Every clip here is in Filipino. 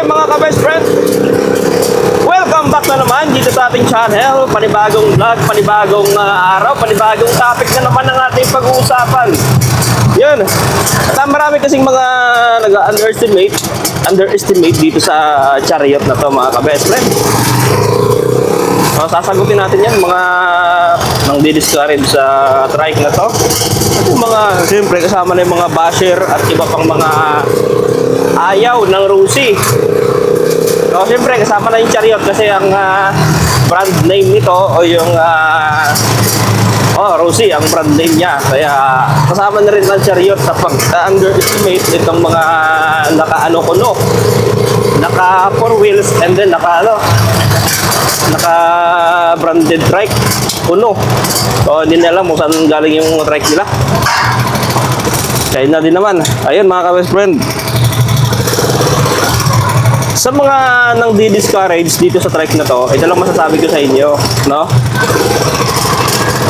Okay mga ka-best friend, welcome back na naman dito sa ating channel. Panibagong vlog, panibagong ah, araw, panibagong topic na naman ang ating pag-uusapan. Yun. At marami kasing mga nag-underestimate underestimate dito sa chariot na to mga ka-best friend. So, sasagutin natin yan mga nang di-discourage sa trike na to. At yung mga, siyempre kasama na yung mga basher at iba pang mga ayaw ng Rusi. So, siyempre kasama na yung chariot kasi ang ah, brand name nito o yung ah, Oh, Rosie, ang brand name niya. Kaya kasama na rin ang chariot sa pag-underestimate itong mga naka-ano kuno. Naka four wheels and then naka ano, naka branded trike kuno. So, hindi nila alam saan galing yung trike nila. Kaya na din naman. Ayun mga ka-best friend. Sa mga nang di-discourage dito sa trike na to, ito lang masasabi ko sa inyo, no?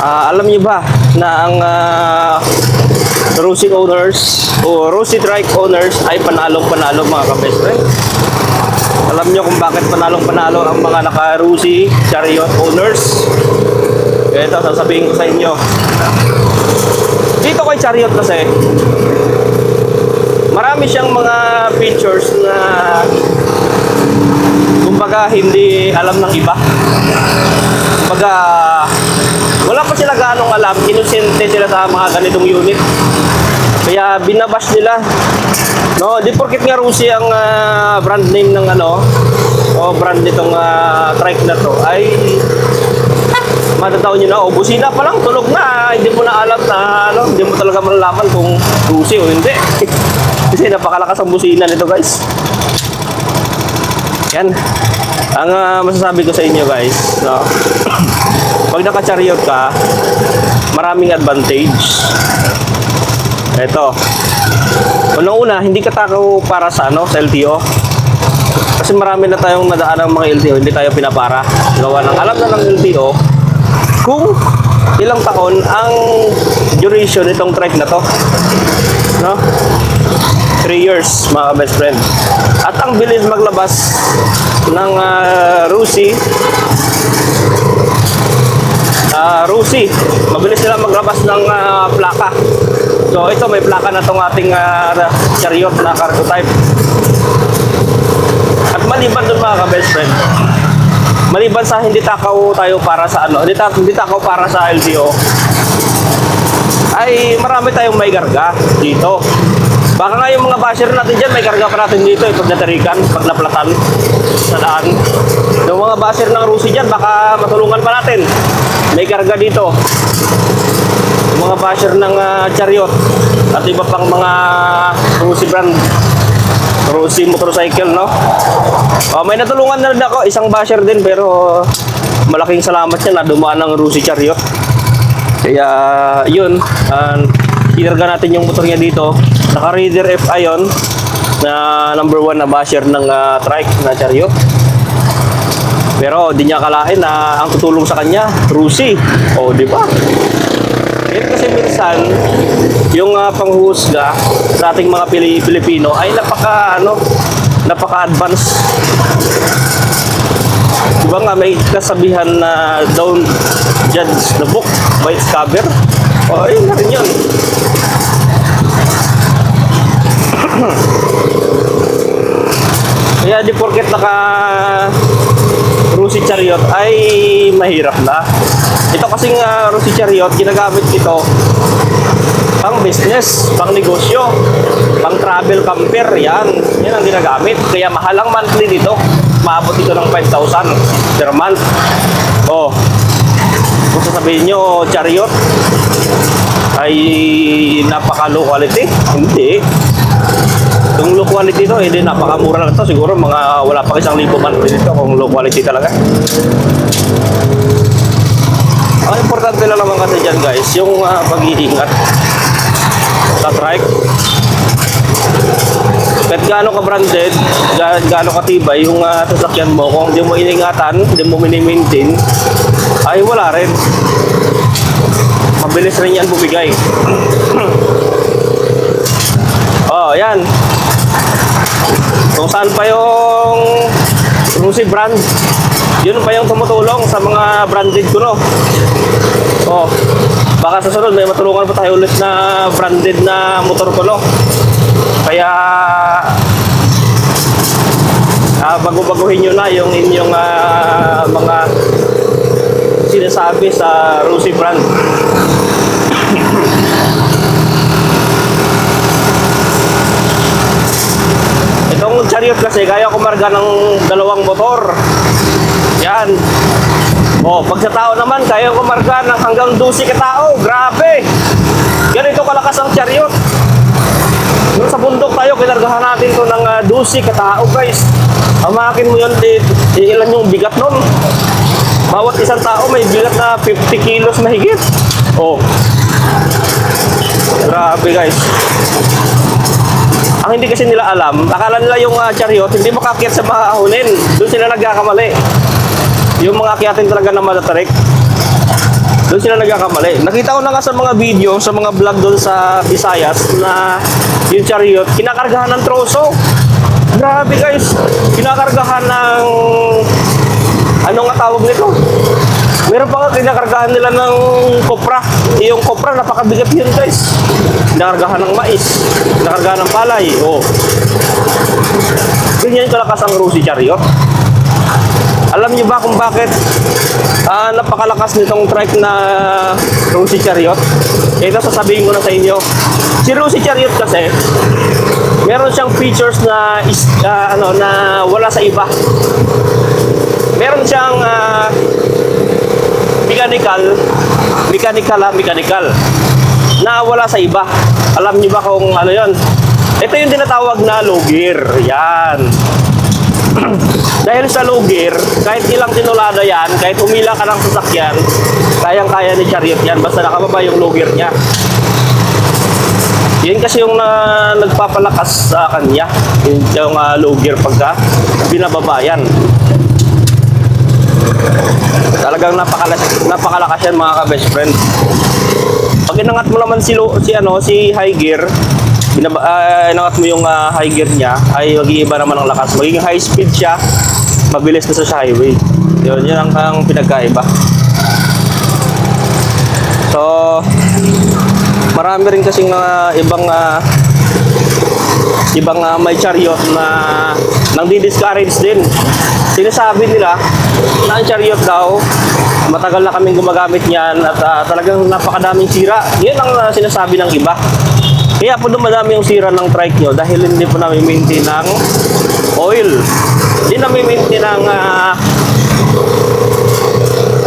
Ah, alam niyo ba na ang uh, Rosie owners o Rosie Trike owners ay panalong-panalo mga ka-best? Alam niyo kung bakit panalong-panalo ang mga naka-Rosie Chariot owners? Ito, sasabihin ko sa inyo. Dito kay Chariot kasi, marami siyang mga features na kumbaga hindi alam ng iba. Kumbaga, wala pa sila ganong alam, inosente sila sa mga ganitong unit. Kaya binabash nila. No, di porkit nga Rusi ang ah, brand name ng ano, o brand nitong ah, trike na to ay matataw nyo na, o busina pa lang, tulog na, hindi mo na alam na, ano, hindi mo talaga malalaman kung Rusi o hindi. Kasi napakalakas ang busina nito guys. Yan. Ang ah, masasabi ko sa inyo guys, no? Pag naka-chariot ka, maraming advantage. Ito. Unang-una, hindi ka takaw para sa ano, sa LTO. Kasi marami na tayong nadaan ng mga LTO, hindi tayo pinapara. Gawa ng alam na ng LTO kung ilang taon ang duration nitong trek na to. No? 3 years, mga best friend. At ang bilis maglabas ng uh, Rusi Ah, Rusi. Mabilis nila maglabas ng ah, plaka. So ito may plaka na tong ating ah, chariot na cargo type. At maliban dun mga ka-best friend, maliban sa hindi takaw tayo para sa ano, hindi, ta- hindi takaw para sa LTO, ay marami tayong may garga dito. Baka nga yung mga basher natin dyan, may karga pa natin dito eh, pag natarikan, pag naplatan sa daan. Yung mga basher ng Rusi dyan, baka matulungan pa natin. May karga dito. Yung mga basher ng ah, chariot at iba pang mga Rusi brand. Rusi motorcycle, no? Oh, may natulungan na rin ako, isang basher din, pero malaking salamat niya na dumaan ng Rusi chariot. Kaya yun, uh, inarga natin yung motor niya dito. Naka-Raider FI yun, na number one na basher ng ah, trike na chariot. Pero di niya akalain na ang tutulong sa kanya, Rusi. O, di ba? Kaya kasi minsan, yung uh, panghuhusga sa ating mga Pili- Pilipino ay napaka, ano, napaka-advance. Di ba nga may kasabihan na don't judge the book by its cover? O, ayun na rin yun. Kaya di porket naka Rusi Chariot ay mahirap na. Ito kasing uh, Rusi Chariot, ginagamit ito pang business, pang negosyo, pang travel camper, yan. Yan ang ginagamit. Kaya mahal ang monthly dito. Maabot ito ng 5,000 per month. Oh, kung sasabihin nyo, chariot, ay napaka low quality. Hindi. Yung low quality to, hindi napakamura lang to. Siguro mga wala pa isang libo monthly dito kung low quality talaga. Ang importante lang naman kasi dyan guys, yung uh, pag-iingat sa trike. Kahit gaano ka branded, ga- gaano katibay yung uh, sasakyan mo, kung hindi mo iningatan, hindi mo mini-maintain, ay wala rin. Mabilis rin yan bumigay. oh, yan. Kung saan pa yung Rusi brand. Yun pa yung tumutulong sa mga branded ko, no? Oh, baka sa sunod may matulungan pa tayo ulit na branded na motor ko, no? Kaya ah bago-baguhin nyo na yung inyong ah, mga sinasabi sa Rusi brand. Itong chariot kasi kaya kumarga ng dalawang motor. Yan. Oh, pag sa tao naman, kaya kumarga ng hanggang 12 katao. Grabe! Ganito kalakas ang chariot. Doon sa bundok tayo, kinargahan natin to ng uh, 12 katao, guys. Amakin mo yun, di, di ilan yung bigat nun. Bawat isang tao may bigat na 50 kilos mahigit. Oh. Grabe, guys. Ang hindi kasi nila alam, akala nila yung uh, chariot hindi makakyat sa mga ahunin. Doon sila nagkakamali. Yung mga akyatin talaga na malatarik. Doon sila nagkakamali. Nakita ko na nga sa mga video, sa mga vlog doon sa Visayas na yung chariot, kinakargahan ng troso. Grabe guys, kinakargahan ng ano nga tawag nito? Meron pa kinakargahan nila ng kopra. Yung kopra, napakabigat yun guys. Kinakargahan ng mais. Kinakargahan ng palay. Oh. Ganyan kalakas ang Rusi Chariot. Alam niyo ba kung bakit ah, napakalakas nitong trike na Rusi Chariot? Ito sasabihin ko na sa inyo. Si Rusi Chariot kasi, meron siyang features na ah, ano na wala sa iba. Meron siyang ah, mechanical, mechanical ha, mechanical, na wala sa iba. Alam niyo ba kung ano yon? Ito yung tinatawag na low gear. Yan. Dahil sa low gear, kahit ilang tinulada yan, kahit umila ka ng sasakyan, kayang-kaya ni Chariot yan, basta nakababa yung low gear niya. Yan kasi yung na, nagpapalakas sa kanya, yung, yung ah, low gear pagka binababa yan. Talagang napakalakas, napakalakas yan mga ka-best friend. Pag inangat mo naman si, si, ano, si high gear, binaba, ah, inangat mo yung ah, high gear niya, ay mag-iiba naman ang lakas. Magiging high speed siya, mabilis na sa highway. Yun, yun ang, ang pinagkaiba. So, marami rin kasing mga ibang ah, ibang ah, may chariot na nang di-discourage din. Sinasabi nila na ang chariot daw, matagal na kaming gumagamit niyan at ah, talagang napakadaming sira. Yan ang ah, sinasabi ng iba. Kaya po dumadami yung sira ng trike nyo dahil hindi po namin maintain ng oil. Hindi namin maintain ng ah,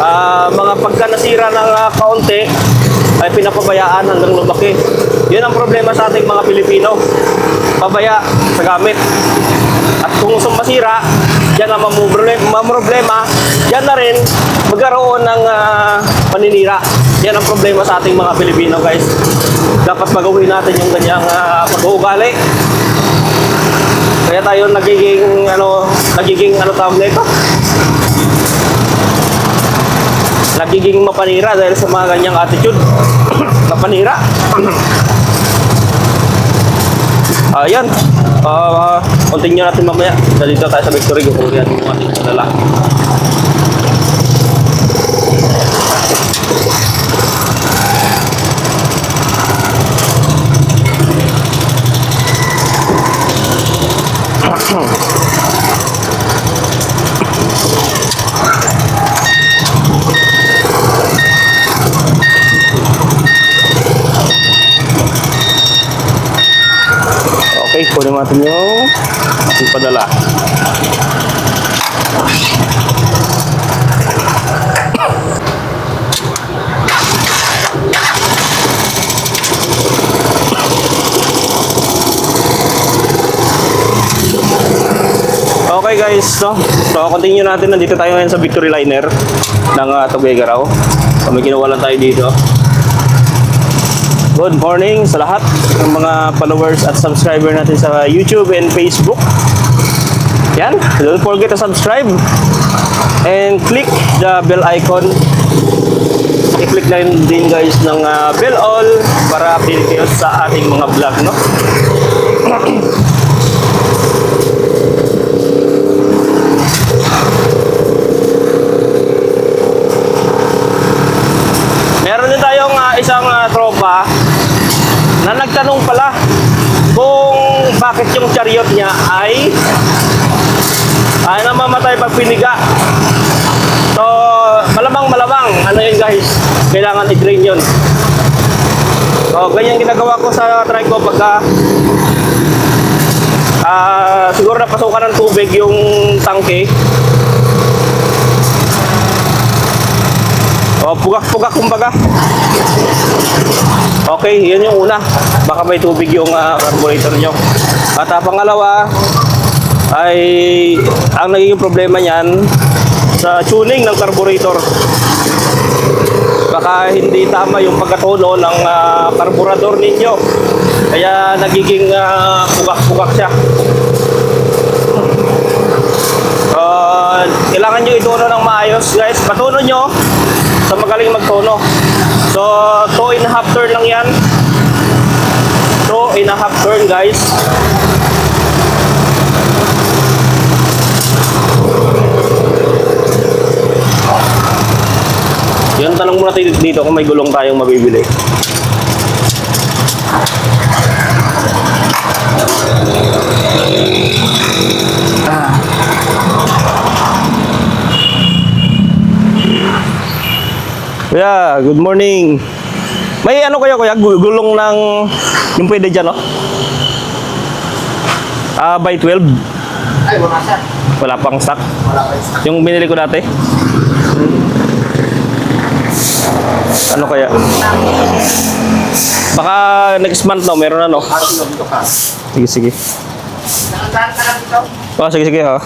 Ah, mga pagka nasira ng ah, kaunti ay pinapabayaan hanggang lumaki. Yun ang problema sa ating mga Pilipino. Pabaya sa gamit. At kung sumasira, yan ang mamroblema, yan na rin magkaroon ng ah, paninira. Yan ang problema sa ating mga Pilipino guys. Dapat magawin natin yung ganyang uh, pag-uugali. Kaya tayo nagiging ano, nagiging ano tawag na ito? nagiging mapanira dahil sa mga ganyang attitude. mapanira. Ayan. Uh, continue natin mamaya. Dito tayo sa Victory. Kukunin natin yung ating padala. Okay, kunin natin yung ating. Okay guys, no? So continue natin, nandito tayo ngayon sa Victory Liner ng uh, Tuguegarao. So may kinuha tayo dito. Good morning sa lahat ng mga followers at subscriber natin sa YouTube and Facebook. Yan, don't forget to subscribe and click the bell icon. I-click na din guys ng uh, bell all para update kayo sa ating mga vlog, no? nagtanong pala kung bakit yung chariot niya ay ay namamatay pag piniga. So, malamang malamang, ano yun guys, kailangan i-drain yun. So, ganyan ginagawa ko sa try ko pagka ah siguro napasukan ng tubig yung tangke. O, pugak-pugak kumbaga. Okay, yan yung una. Baka may tubig yung ah, carburetor nyo. At ah, pangalawa, ay ang nagiging problema niyan sa tuning ng carburetor. Baka hindi tama yung pagkatono ng ah, karburador ninyo. Kaya nagiging ah, pugak-pugak siya. Uh, kailangan nyo ituno ng maayos guys. Patuno nyo sa magaling magtono. So, 2 and a half turn lang yan. 2 and a half turn guys. Yan, tanong muna tayo dito kung may gulong tayong mabibili. Kuya, good morning. May ano kaya kuya, gu- gulong ng yung pwede dyan, no? Ah, by 12. Ay, wala sir. Wala pang stock. Wala pa isa. Yung binili ko dati. Ano kaya? Baka next month no, meron na no. Ka. Sige, sige. Nakandaan ka lang dito. Oh, sige, sige ha.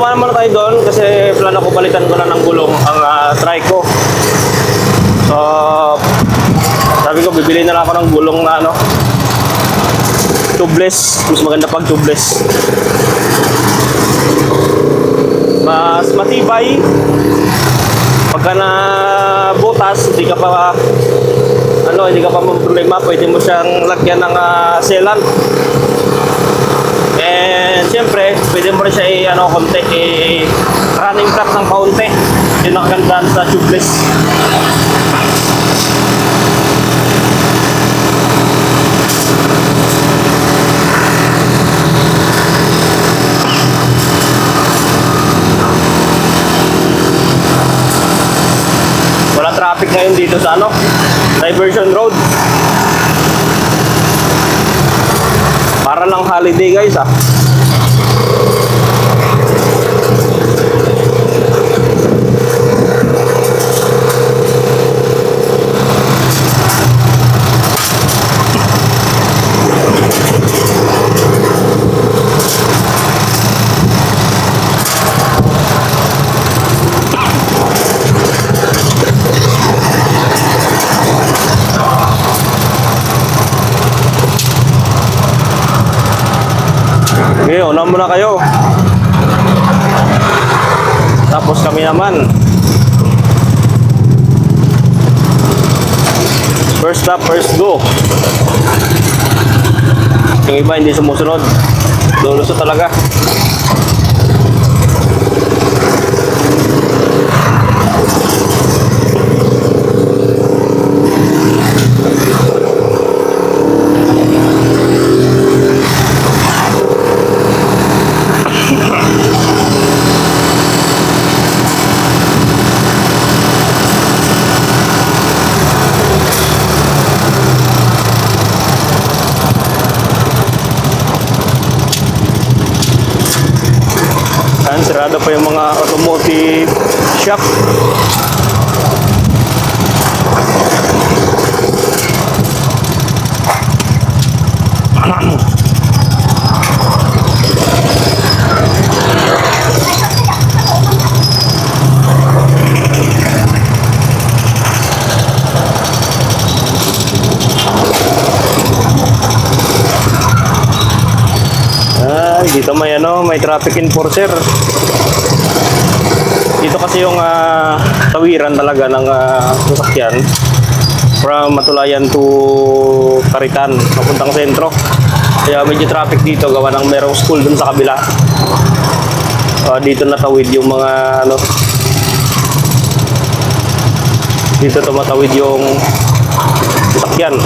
Dumaan muna tayo doon kasi plano ko balikan ko na ng gulong ang ah, try ko. So, sabi ko bibili na lang ako ng gulong na ano tubeless. Mas maganda pag tubeless. Mas matibay. Pagka na butas, hindi ka pa ano, hindi ka pa problema, pwede mo siyang lagyan ng ah, sealant. And siyempre, pwede mo rin siya i ano konti i running track ng kaunti. Yun ang ganda sa tubeless. Wala traffic ngayon dito sa ano, Diversion Road. Para lang holiday guys ah. Okay, una muna kayo. Tapos kami naman. First stop, first go. Yung iba hindi sumusunod. Luluso talaga. Ayan, sirado pa yung mga automotive shop. dito may traffic enforcer. Dito kasi yung ah, tawiran talaga ng ah, sasakyan from Matulayan to Karitan, papuntang sentro. Kaya medyo traffic dito, gawa ng merong school dun sa kabila. Ah, dito natawid yung mga ano, dito tumatawid yung sasakyan.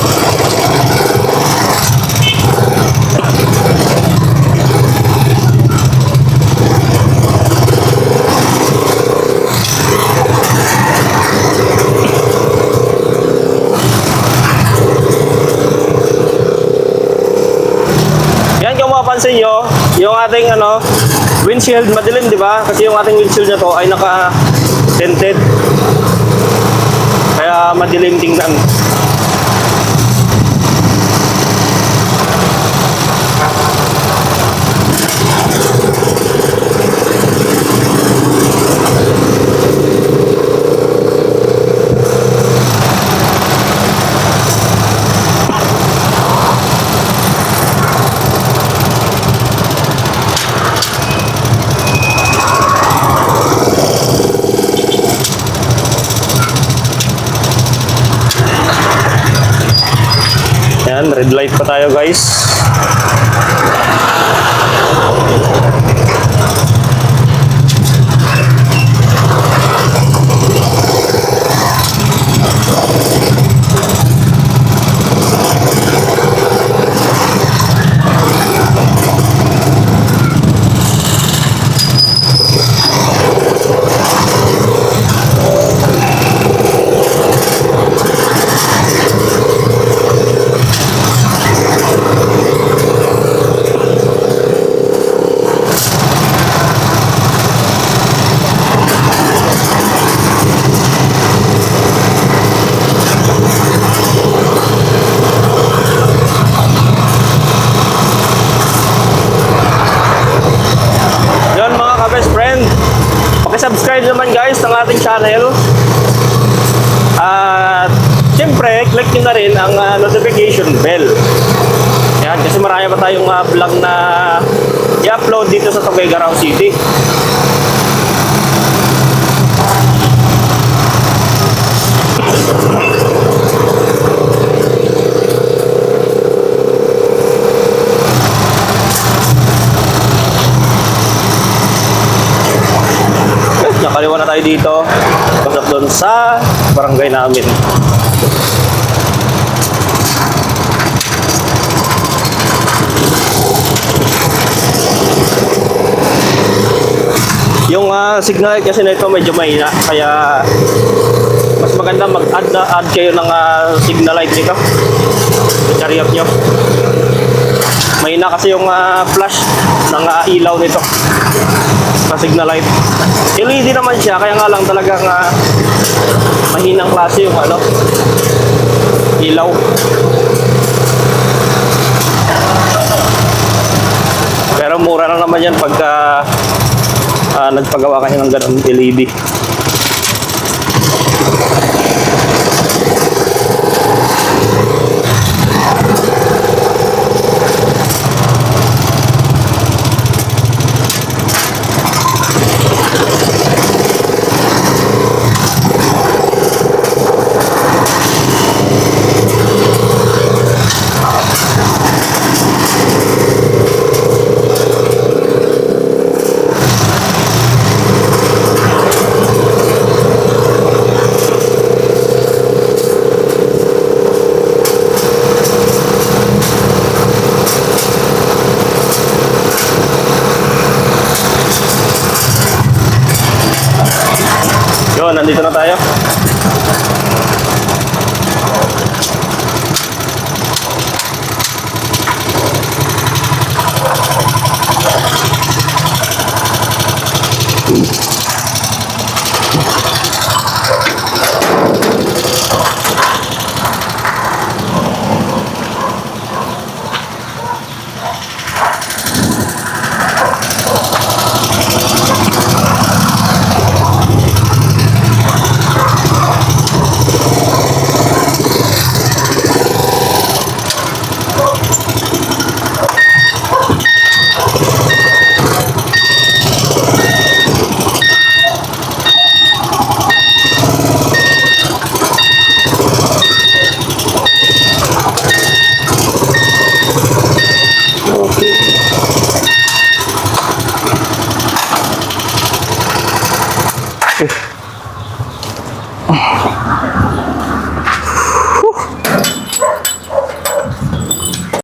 Yan kung mapapansin nyo, yung ating ano, windshield madilim, di ba? Kasi yung ating windshield na to ay naka-tinted. Kaya madilim tingnan. Tayo guys. Barangay namin. Yung ah, signal kasi nito medyo mahina kaya mas maganda mag-add add kayo ng ah, signal light nito. Sa chariot nyo. Mahina kasi yung ah, flash ng ah, ilaw nito sa signal light. LED naman siya, kaya nga lang talagang ah, mahinang klase yung ano, ilaw. Pero mura lang naman yan pagka ah, nagpagawa kayo ng ganun LED. Yun, nandito na tayo.